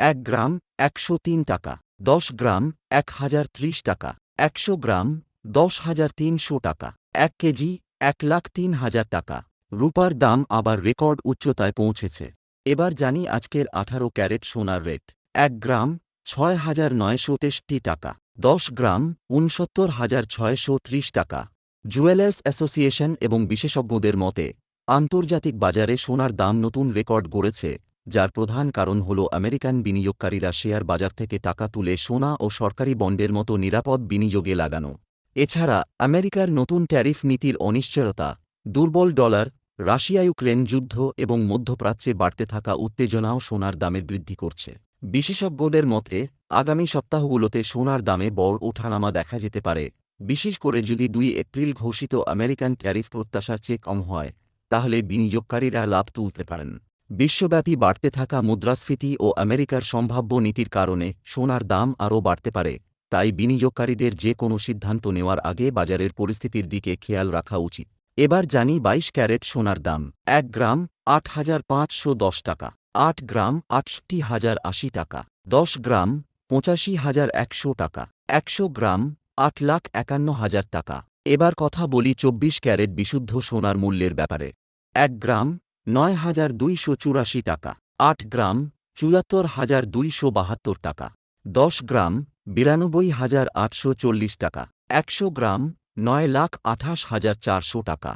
এক গ্রাম, একশো তিন টাকা। দশ গ্রাম, এক হাজার ত্রিশ টাকা। একশো গ্রাম, দশ হাজার তিনশো টাকা। এক কেজি, এক লাখ তিন হাজার টাকা। রূপার দাম আবার রেকর্ড উচ্চতায় পৌঁছেছে। এবার জানি আজকের আঠারো ক্যারেট সোনার রেট। এক গ্রাম, ছয় হাজার নয়শো তেষট্টি টাকা। দশ গ্রাম, উনসত্তর হাজার ছয়শো ত্রিশ টাকা। জুয়েলার্স অ্যাসোসিয়েশন এবং বিশেষজ্ঞদের মতে, আন্তর্জাতিক বাজারে সোনার দাম নতুন রেকর্ড গড়েছে। যার প্রধান কারণ হল আমেরিকান বিনিয়োগকারীরা শেয়ার বাজার থেকে টাকা তুলে সোনা ও সরকারি বন্ডের মতো নিরাপদ বিনিয়োগে লাগানো। এছাড়া, আমেরিকার নতুন ট্যারিফ নীতির অনিশ্চয়তা, দুর্বল ডলার রাশিয়া ইউক্রেন যুদ্ধ এবং মধ্যপ্রাচ্যে বাড়তে থাকা উত্তেজনাও সোনার দামের বৃদ্ধি করছে। বিশেষজ্ঞদের মতে, আগামী সপ্তাহগুলোতে সোনার দামে বড় ওঠানামা দেখা যেতে পারে। বিশেষ করে যদি দুই এপ্রিল ঘোষিত আমেরিকান ট্যারিফ প্রত্যাশার চেয়ে কম হয়, তাহলে বিনিয়োগকারীরা লাভ তুলতে পারেন। বিশ্বব্যাপী বাড়তে থাকা মুদ্রাস্ফীতি ও আমেরিকার সম্ভাব্য নীতির কারণে সোনার দাম আরও বাড়তে পারে, তাই বিনিয়োগকারীদের যে কোনো সিদ্ধান্ত নেওয়ার আগে বাজারের পরিস্থিতির দিকে খেয়াল রাখা উচিত। এবার জানি বাইশ ক্যারেট সোনার দাম, এক গ্রাম আট হাজার পাঁচশো দশ টাকা, আট গ্রাম আটষট্টি হাজার আশি টাকা, দশ গ্রাম পঁচাশি হাজার একশো টাকা, একশো গ্রাম আট লাখ একান্ন হাজার টাকা। এবার কথা বলি চব্বিশ ক্যারেট বিশুদ্ধ সোনার মূল্যের ব্যাপারে, এক গ্রাম নয় হাজার দুইশো চুরাশি টাকা। আট গ্রাম, চুয়াত্তর হাজার দুইশো বাহাত্তর টাকা। দশ গ্রাম, বিরানব্বই হাজার আটশো চল্লিশ টাকা। একশো গ্রাম, নয় লাখ আঠাশ হাজার চারশো টাকা।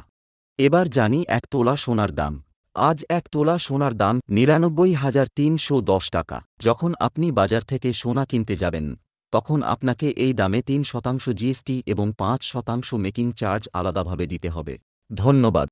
এবার জানি এক তোলা সোনার দাম। আজ এক তোলা সোনার দাম নিরানব্বই হাজার তিনশো দশ টাকা। যখন আপনি বাজার থেকে সোনা কিনতে যাবেন, তখন আপনাকে এই দামে তিন শতাংশ জিএসটি এবং পাঁচ শতাংশ মেকিং চার্জ আলাদাভাবে দিতে হবে। ধন্যবাদ।